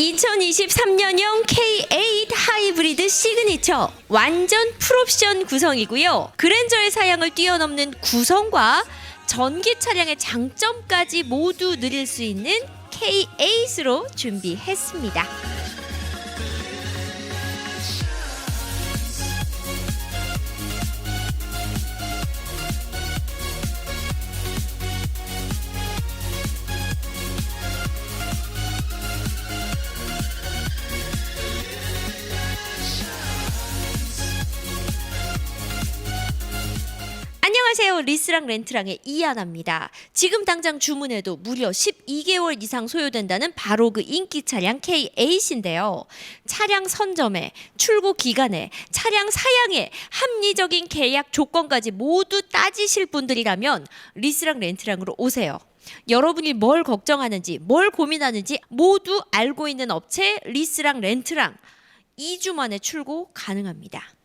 2023년형 K8 하이브리드 시그니처 완전 풀옵션 구성이고요. 그랜저의 사양을 뛰어넘는 구성과 전기 차량의 장점까지 모두 누릴 수 있는 K8으로 준비했습니다. 안녕하세요. 리스랑 렌트랑의 이 하나입니다. 지금 당장 주문해도 무려 12개월 이상 소요된다는 바로 그 인기 차량 K8인데요. 차량 선점에, 출고 기간에, 차량 사양에 합리적인 계약 조건까지 모두 따지실 분들이라면 리스랑 렌트랑으로 오세요. 여러분이 뭘 걱정하는지, 뭘 고민하는지 모두 알고 있는 업체 리스랑 렌트랑 2주 만에 출고 가능합니다.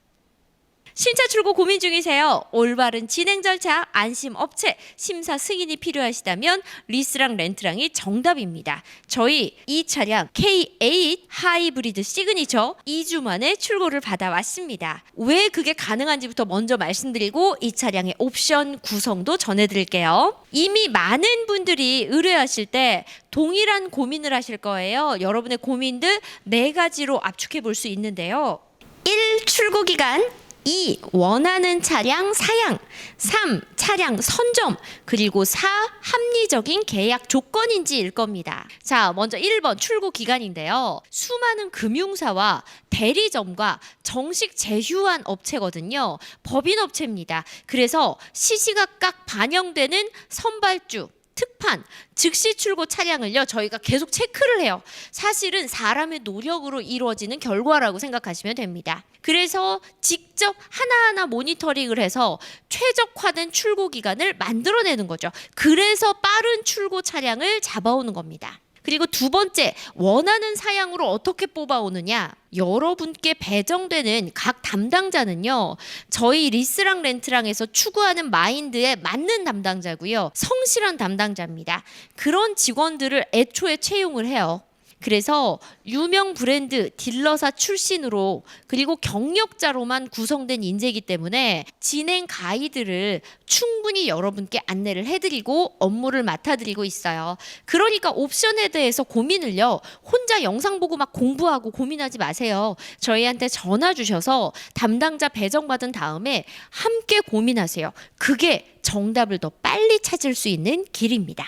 신차 출고 고민 중이세요? 올바른 진행 절차, 안심 업체, 심사 승인이 필요하시다면 리스랑 렌트랑이 정답입니다. 저희 이 차량 K8 하이브리드 시그니처 2주 만에 출고를 받아왔습니다. 왜 그게 가능한지부터 먼저 말씀드리고 이 차량의 옵션 구성도 전해드릴게요. 이미 많은 분들이 의뢰하실 때 동일한 고민을 하실 거예요. 여러분의 고민들 네 가지로 압축해 볼 수 있는데요. 1. 출고 기간 2. 원하는 차량 사양 3. 차량 선점 그리고 4. 합리적인 계약 조건인지일 겁니다. 자, 먼저 1번 출고 기간인데요. 수많은 금융사와 대리점과 정식 제휴한 업체거든요. 법인 업체입니다. 그래서 시시각각 반영되는 선발주 특판, 즉시 출고 차량을요, 저희가 계속 체크를 해요. 사실은 사람의 노력으로 이루어지는 결과라고 생각하시면 됩니다. 그래서 직접 하나하나 모니터링을 해서 최적화된 출고 기간을 만들어내는 거죠. 그래서 빠른 출고 차량을 잡아오는 겁니다. 그리고 두 번째, 원하는 사양으로 어떻게 뽑아오느냐? 여러분께 배정되는 각 담당자는요, 저희 리스랑 렌트랑에서 추구하는 마인드에 맞는 담당자고요, 성실한 담당자입니다. 그런 직원들을 애초에 채용을 해요. 그래서 유명 브랜드 딜러사 출신으로 그리고 경력자로만 구성된 인재이기 때문에 진행 가이드를 충분히 여러분께 안내를 해드리고 업무를 맡아드리고 있어요. 그러니까 옵션에 대해서 고민을요 혼자 영상 보고 막 공부하고 고민하지 마세요. 저희한테 전화 주셔서 담당자 배정받은 다음에 함께 고민하세요. 그게 정답을 더 빨리 찾을 수 있는 길입니다.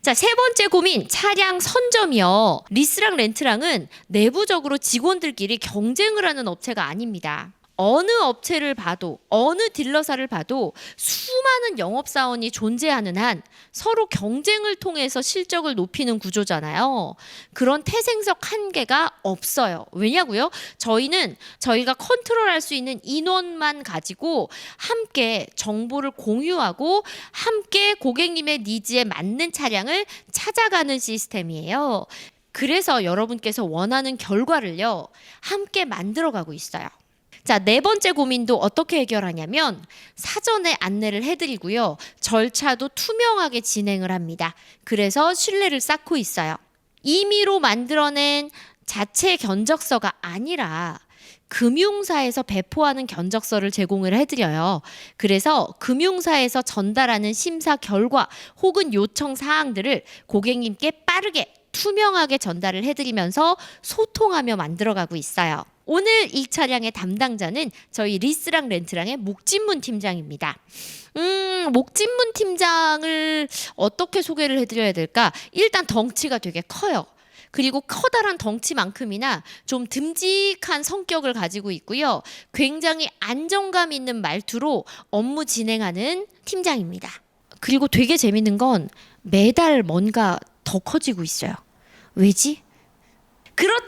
자, 세 번째 고민, 차량 선점이요. 리스랑 렌트랑은 내부적으로 직원들끼리 경쟁을 하는 업체가 아닙니다. 어느 업체를 봐도, 어느 딜러사를 봐도 수많은 영업 사원이 존재하는 한 서로 경쟁을 통해서 실적을 높이는 구조잖아요. 그런 태생적 한계가 없어요. 왜냐고요? 저희는 저희가 컨트롤할 수 있는 인원만 가지고 함께 정보를 공유하고 함께 고객님의 니즈에 맞는 차량을 찾아가는 시스템이에요. 그래서 여러분께서 원하는 결과를요, 함께 만들어가고 있어요. 자, 네 번째 고민도 어떻게 해결하냐면 사전에 안내를 해드리고요. 절차도 투명하게 진행을 합니다. 그래서 신뢰를 쌓고 있어요. 임의로 만들어낸 자체 견적서가 아니라 금융사에서 배포하는 견적서를 제공을 해드려요. 그래서 금융사에서 전달하는 심사 결과 혹은 요청 사항들을 고객님께 빠르게 투명하게 전달을 해드리면서 소통하며 만들어가고 있어요. 오늘 이 차량의 담당자는 저희 리스랑 렌트랑의 목진문 팀장입니다. 음, 목진문 팀장을 어떻게 소개를 해드려야 될까? 일단 덩치가 되게 커요. 그리고 커다란 덩치만큼이나 좀 듬직한 성격을 가지고 있고요. 굉장히 안정감 있는 말투로 업무 진행하는 팀장입니다. 그리고 되게 재밌는 건 매달 뭔가 더 커지고 있어요. 왜지?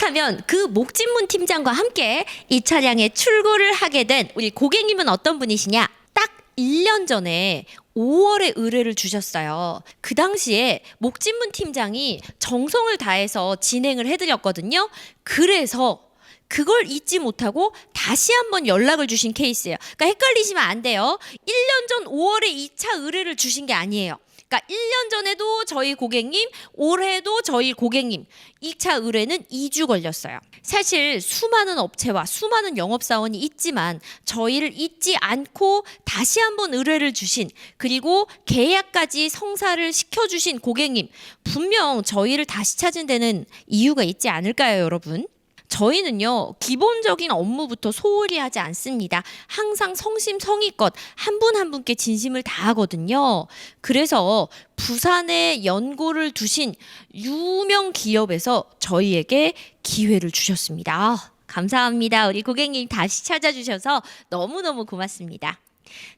그렇다면 그 목진문 팀장과 함께 이 차량에 출고를 하게 된 우리 고객님은 어떤 분이시냐? 딱 1년 전에 5월에 의뢰를 주셨어요. 그 당시에 목진문 팀장이 정성을 다해서 진행을 해드렸거든요. 그래서 그걸 잊지 못하고 다시 한번 연락을 주신 케이스예요. 그러니까 헷갈리시면 안 돼요. 1년 전 5월에 2차 의뢰를 주신 게 아니에요. 그러니까 1년 전에도 저희 고객님, 올해도 저희 고객님 2차 의뢰는 2주 걸렸어요. 사실 수많은 업체와 수많은 영업사원이 있지만 저희를 잊지 않고 다시 한번 의뢰를 주신 그리고 계약까지 성사를 시켜주신 고객님 분명 저희를 다시 찾은 데는 이유가 있지 않을까요, 여러분? 저희는요 기본적인 업무부터 소홀히 하지 않습니다. 항상 성심성의껏 한분한 분께 진심을 다하거든요. 그래서 부산에 연고를 두신 유명 기업에서 저희에게 기회를 주셨습니다. 아, 감사합니다. 우리 고객님 다시 찾아주셔서 너무너무 고맙습니다.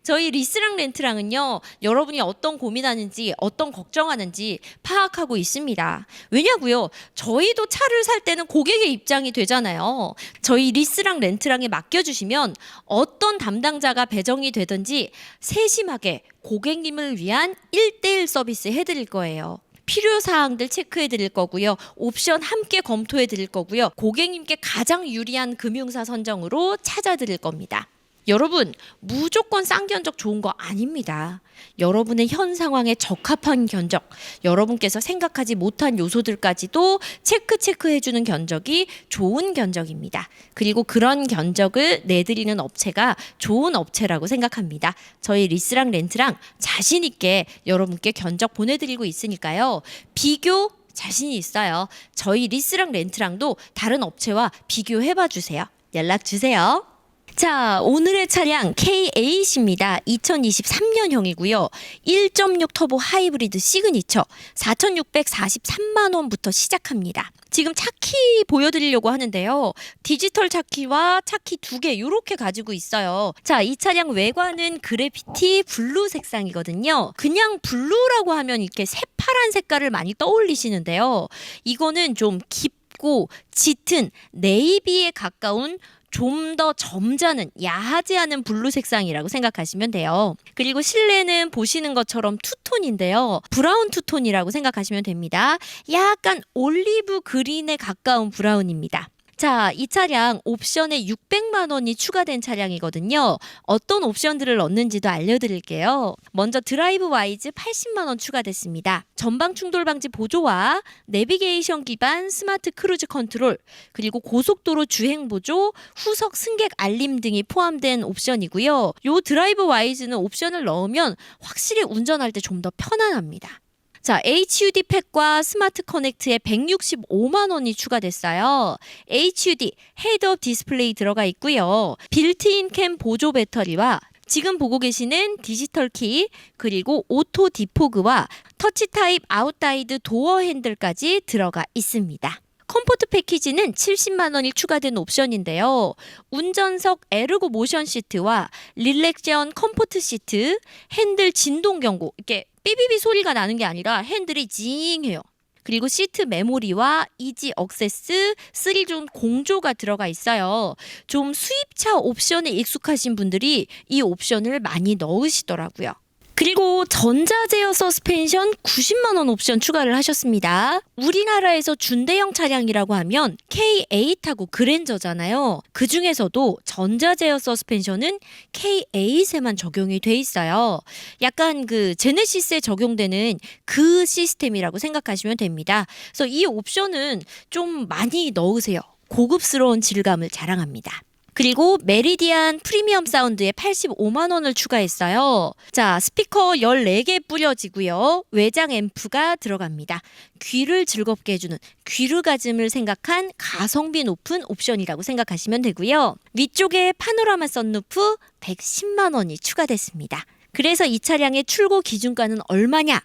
저희 리스랑 렌트랑은요, 여러분이 어떤 고민하는지, 어떤 걱정하는지 파악하고 있습니다. 왜냐고요? 저희도 차를 살 때는 고객의 입장이 되잖아요. 저희 리스랑 렌트랑에 맡겨주시면 어떤 담당자가 배정이 되든지 세심하게 고객님을 위한 1대1 서비스 해드릴 거예요. 필요 사항들 체크해 드릴 거고요. 옵션 함께 검토해 드릴 거고요. 고객님께 가장 유리한 금융사 선정으로 찾아 드릴 겁니다. 여러분, 무조건 싼 견적 좋은 거 아닙니다. 여러분의 현 상황에 적합한 견적, 여러분께서 생각하지 못한 요소들까지도 체크 체크해 주는 견적이 좋은 견적입니다. 그리고 그런 견적을 내드리는 업체가 좋은 업체라고 생각합니다. 저희 리스랑 렌트랑 자신 있게 여러분께 견적 보내 드리고 있으니까요. 비교 자신이 있어요. 저희 리스랑 렌트랑도 다른 업체와 비교해 봐 주세요. 연락 주세요. 자, 오늘의 차량 K8입니다. 2023년형이고요. 1.6 터보 하이브리드 시그니처 4,643만 원부터 시작합니다. 지금 차키 보여드리려고 하는데요. 디지털 차키와 차키 두 개 이렇게 가지고 있어요. 자, 이 차량 외관은 그래피티 블루 색상이거든요. 그냥 블루라고 하면 이렇게 새파란 색깔을 많이 떠올리시는데요. 이거는 좀 깊고 짙은 네이비에 가까운 좀 더 점잖은 야하지 않은 블루 색상이라고 생각하시면 돼요. 그리고 실내는 보시는 것처럼 투톤인데요. 브라운 투톤이라고 생각하시면 됩니다. 약간 올리브 그린에 가까운 브라운입니다. 자, 이 차량 옵션에 600만 원이 추가된 차량이거든요. 어떤 옵션들을 넣는지도 알려드릴게요. 먼저 드라이브 와이즈 80만 원 추가됐습니다. 전방 충돌 방지 보조와 내비게이션 기반 스마트 크루즈 컨트롤, 그리고 고속도로 주행 보조, 후석 승객 알림 등이 포함된 옵션이고요. 요 드라이브 와이즈는 옵션을 넣으면 확실히 운전할 때 좀 더 편안합니다. 자, HUD 팩과 스마트 커넥트에 165만 원이 추가됐어요. HUD 헤드업 디스플레이 들어가 있고요. 빌트인 캠 보조 배터리와 지금 보고 계시는 디지털 키 그리고 오토 디포그와 터치 타입 아웃다이드 도어 핸들까지 들어가 있습니다. 컴포트 패키지는 70만 원이 추가된 옵션인데요. 운전석 에르고 모션 시트와 릴렉션 컴포트 시트, 핸들 진동 경고 이렇게 삐비비 소리가 나는 게 아니라 핸들이 징해요. 그리고 시트 메모리와 이지 억세스 3존 공조가 들어가 있어요. 좀 수입차 옵션에 익숙하신 분들이 이 옵션을 많이 넣으시더라고요. 그리고 전자제어 서스펜션 90만 원 옵션 추가를 하셨습니다. 우리나라에서 준대형 차량이라고 하면 K8하고 그랜저잖아요. 그 중에서도 전자제어 서스펜션은 K8에만 적용이 돼 있어요. 약간 그 제네시스에 적용되는 그 시스템이라고 생각하시면 됩니다. 그래서 이 옵션은 좀 많이 넣으세요. 고급스러운 질감을 자랑합니다. 그리고 메리디안 프리미엄 사운드에 85만 원을 추가했어요. 자, 스피커 14개 뿌려지고요. 외장 앰프가 들어갑니다. 귀를 즐겁게 해주는 귀르가즘을 생각한 가성비 높은 옵션이라고 생각하시면 되고요. 위쪽에 파노라마 썬루프 110만 원이 추가됐습니다. 그래서 이 차량의 출고 기준가는 얼마냐?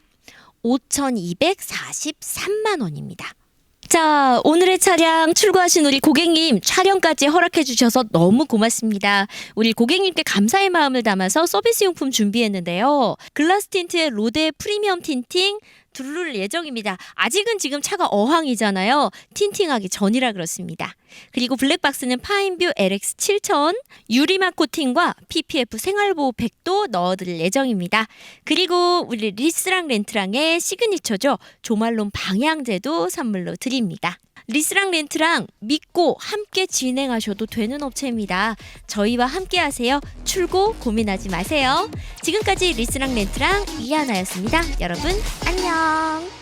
5,243만 원입니다. 자, 오늘의 차량 출고하신 우리 고객님 촬영까지 허락해 주셔서 너무 고맙습니다. 우리 고객님께 감사의 마음을 담아서 서비스 용품 준비했는데요. 글라스 틴트의 로데 프리미엄 틴팅 두를 예정입니다. 아직은 지금 차가 어항이잖아요. 틴팅하기 전이라 그렇습니다. 그리고 블랙박스는 파인뷰 LX 7000 유리막 코팅과 PPF 생활보호 팩도 넣어드릴 예정입니다. 그리고 우리 리스랑 렌트랑의 시그니처죠. 조말론 방향제도 선물로 드립니다. 리스랑 렌트랑 믿고 함께 진행하셔도 되는 업체입니다. 저희와 함께 하세요. 출고 고민하지 마세요. 지금까지 리스랑 렌트랑 이하나였습니다. 여러분 안녕.